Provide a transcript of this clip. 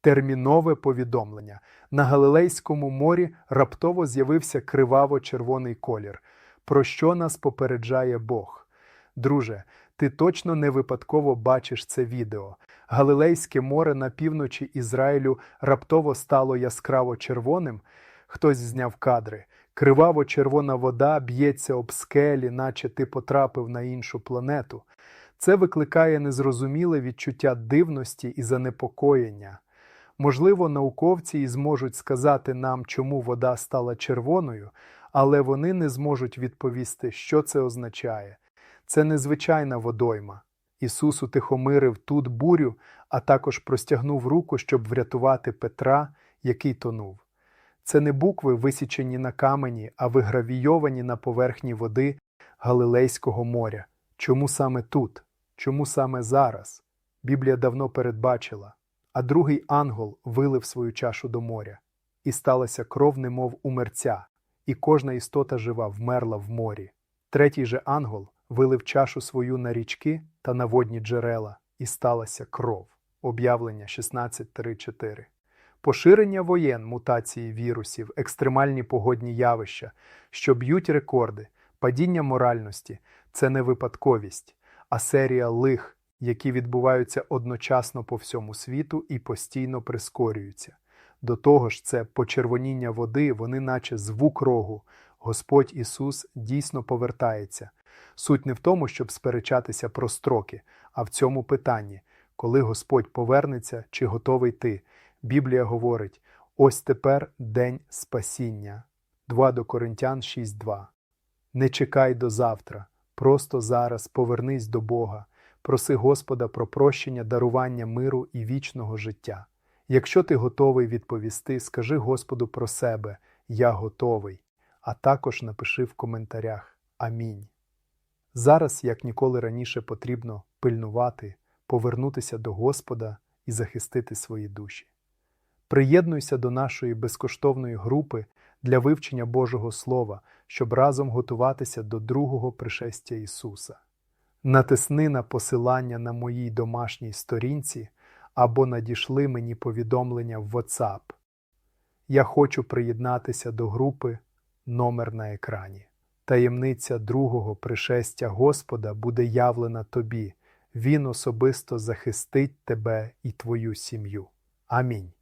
Термінове повідомлення. На Галилейському морі раптово з'явився криваво-червоний колір. Про що нас попереджає Бог? Друже, ти точно не випадково бачиш це відео. Галилейське море на півночі Ізраїлю раптово стало яскраво червоним. Хтось зняв кадри. Криваво-червона вода б'ється об скелі, наче ти потрапив на іншу планету. Це викликає незрозуміле відчуття дивності і занепокоєння. Можливо, науковці і зможуть сказати нам, чому вода стала червоною, але вони не зможуть відповісти, що це означає. Це незвичайна водойма. Ісус утихомирив тут бурю, а також простягнув руку, щоб врятувати Петра, який тонув. Це не букви, висічені на камені, а вигравійовані на поверхні води Галилейського моря. Чому саме тут? Чому саме зараз? Біблія давно передбачила. А другий ангел вилив свою чашу до моря, і сталася кров, немов у мерця, і кожна істота жива вмерла в морі. Третій же ангел вилив чашу свою на річки та на водні джерела, і сталася кров. Об'явлення 16.3.4. Поширення воєн, мутації вірусів, екстремальні погодні явища, що б'ють рекорди, падіння моральності це не випадковість, а серія лих, які відбуваються одночасно по всьому світу і постійно прискорюються. До того ж, це почервоніння води, вони наче звук рогу. Господь Ісус дійсно повертається. Суть не в тому, щоб сперечатися про строки, а в цьому питанні, коли Господь повернеться, чи готовий ти. Біблія говорить: ось тепер день спасіння. 2 до Коринтян 6.2. Не чекай до завтра, просто зараз повернись до Бога, проси Господа про прощення, дарування миру і вічного життя. Якщо ти готовий відповісти, скажи Господу про себе Я готовий, а також напиши в коментарях Амінь. Зараз, як ніколи раніше, потрібно пильнувати, повернутися до Господа і захистити свої душі. Приєднуйся до нашої безкоштовної групи для вивчення Божого Слова, щоб разом готуватися до другого пришестя Ісуса. Натисни на посилання на моїй домашній сторінці або надішли мені повідомлення в WhatsApp. Я хочу приєднатися до групи номер на екрані. Таємниця другого пришестя Господа буде явлена тобі. Він особисто захистить тебе і твою сім'ю. Амінь.